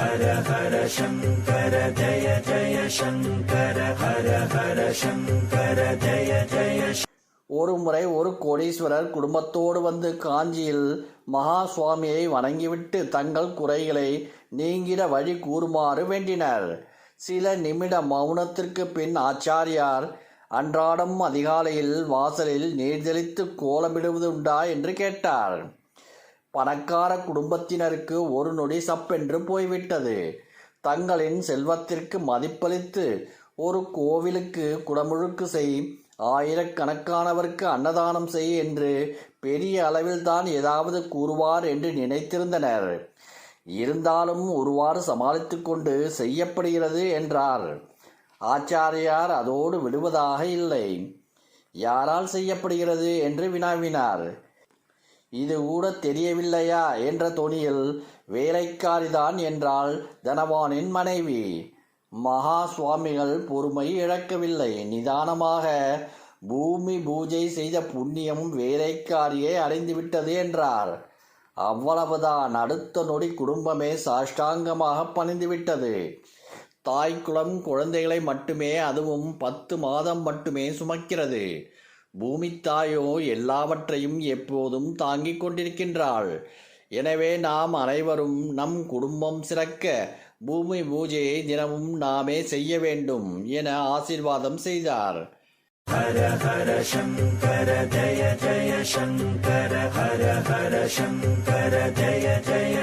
ஹர ஹர சங்கர ஜய ஜய சங்கர ஹர ஹர சங்கர ஜய ஜய ஒரு முறை ஒரு கோடீஸ்வரர் குடும்பத்தோடு வந்து காஞ்சியில் மகா சுவாமியை வணங்கிவிட்டு தங்கள் குறைகளை நீங்கிட வழி கூறுமாறு வேண்டினர். சில நிமிட மௌனத்திற்கு பின் ஆச்சாரியார் அன்றாடம் அதிகாலையில் வாசலில் நீர் தெளித்து கோலமிடுவதுண்டா என்று கேட்டார். பணக்கார குடும்பத்தினருக்கு ஒரு நொடி சப்பென்று போய்விட்டது. தங்களின் செல்வத்திற்கு மதிப்பளித்து ஒரு கோவிலுக்கு குடமுழுக்கு செய் ஆயிரக்கணக்கானவருக்கு அன்னதானம் செய் என்று பெரிய அளவில்தான் ஏதாவது கூறுவார் என்று நினைத்திருந்தனர். இருந்தாலும் ஒருவாறு சமாளித்து கொண்டு செய்யப்படுகிறது என்றார். ஆச்சாரியார் அதோடு விடுவதாக இல்லை. யாரால் செய்யப்படுகிறது என்று வினாவினார். இது கூட தெரியவில்லையா? என்ற தொனியில் வேலைக்காரிதான் என்றால் தனவானின் மனைவி. மகா சுவாமிகள் பொறுமை இழக்கவில்லை. நிதானமாக பூமி பூஜை செய்த புண்ணியம் வேலைக்காரியை அடைந்துவிட்டது என்றார் அவ்வளவுதான். அடுத்த நொடி குடும்பமே சாஷ்டாங்கமாக பணிந்துவிட்டது. தாய்க்குளம் குழந்தைகளை மட்டுமே அதுவும் பத்து மாதம் மட்டுமே சுமக்கிறது. பூமித்தாயோ எல்லாவற்றையும் எப்போதும் தாங்கிக் கொண்டிருக்கின்றாள். எனவே நாம் அனைவரும் நம் குடும்பம் சிறக்க பூமி பூஜையை தினமும் நாமே செய்ய வேண்டும் என ஆசீர்வாதம் செய்தார். ஹர ஹர சங்கர ஜய ஜய சங்கர ஹர ஹர சங்கர ஜய ஜய